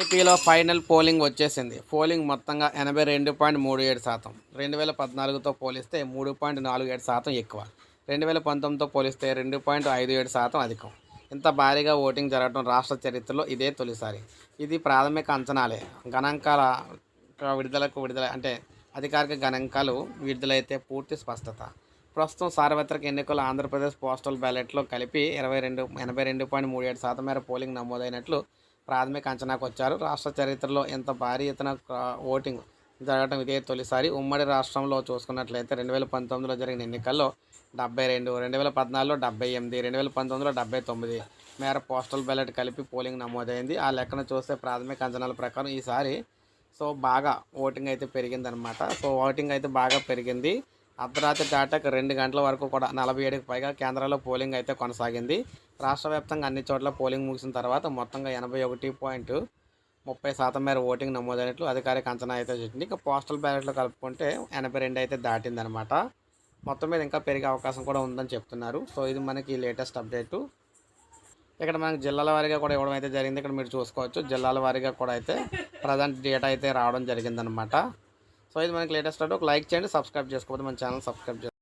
ఏపీలో final polling వచ్చేసింది. Polling మొత్తంగా ఎనభై రెండు పాయింట్ మూడు ఏడు శాతం. రెండు వేల పద్నాలుగుతో పోలిస్తే మూడు పాయింట్ నాలుగు ఏడు శాతం ఎక్కువ. రెండు వేల పంతొమ్మిదితో పోలిస్తే రెండు పాయింట్ ఐదు ఏడు శాతం అధికం. ఇంత భారీగా ఓటింగ్ జరగడం రాష్ట్ర చరిత్రలో ఇదే తొలిసారి. ఇది ప్రాథమిక అంచనాలే. గణాంకాల విడుదలకు విడుదల అంటే అధికారిక గణాంకాలు విడుదలైతే పూర్తి స్పష్టత. ప్రస్తుతం సార్వత్రిక ఎన్నికల ఆంధ్రప్రదేశ్ పోస్టల్ బ్యాలెట్లో కలిపి ఇరవై రెండు ఎనభై రెండు పాయింట్ మూడు ఏడు శాతం మేర పోలింగ్ నమోదైనట్లు ప్రాథమిక అంచనాకు వచ్చారు. రాష్ట్ర చరిత్రలో ఎంత భారీ ఎత్తున ఓటింగ్ జరగడం ఇదే తొలిసారి. ఉమ్మడి రాష్ట్రంలో చూసుకున్నట్లయితే రెండు వేల పంతొమ్మిదిలో జరిగిన ఎన్నికల్లో డెబ్బై రెండు రెండు వేల పద్నాలుగులో డెబ్బై ఎనిమిది రెండు వేల పంతొమ్మిదిలో డెబ్బై తొమ్మిది మేర పోస్టల్ బ్యాలెట్ కలిపి పోలింగ్ నమోదైంది. ఆ లెక్కన చూస్తే ప్రాథమిక అంచనాల ప్రకారం ఈసారి సో బాగా ఓటింగ్ అయితే పెరిగిందనమాట సో ఓటింగ్ అయితే బాగా పెరిగింది. అర్ధరాత్రి దాటాక రెండు గంటల వరకు కూడా నలభై ఏడుకి పైగా కేంద్రాల్లో పోలింగ్ అయితే కొనసాగింది. రాష్ట్ర వ్యాప్తంగా అన్ని చోట్ల పోలింగ్ ముగిసిన తర్వాత మొత్తంగా ఎనభై ఒకటి పాయింట్ ముప్పై శాతం మేర ఓటింగ్ నమోదైనట్లు అధికారిక అంచనా అయితే వచ్చింది. ఇంకా పోస్టల్ బ్యాలెట్లు కలుపుకుంటే ఎనభై రెండు అయితే దాటిందనమాట. మొత్తం మీద ఇంకా పెరిగే అవకాశం కూడా ఉందని చెప్తున్నారు. సో ఇది మనకి లేటెస్ట్ అప్డేటు. ఇక్కడ మనకి జిల్లాల వారీగా కూడా ఇవ్వడం అయితే జరిగింది. ఇక్కడ మీరు చూసుకోవచ్చు. జిల్లాల వారీగా కూడా అయితే ప్రజెంట్ డేటా అయితే రావడం జరిగిందనమాట. సో ఇది మనకి లేటెస్ట్ అంటే ఒక లైక్ చేయండి సబ్స్క్రైబ్ చేసుకోవద్దు మన ఛానల్ సబ్స్క్రైబ్ చేసుకోండి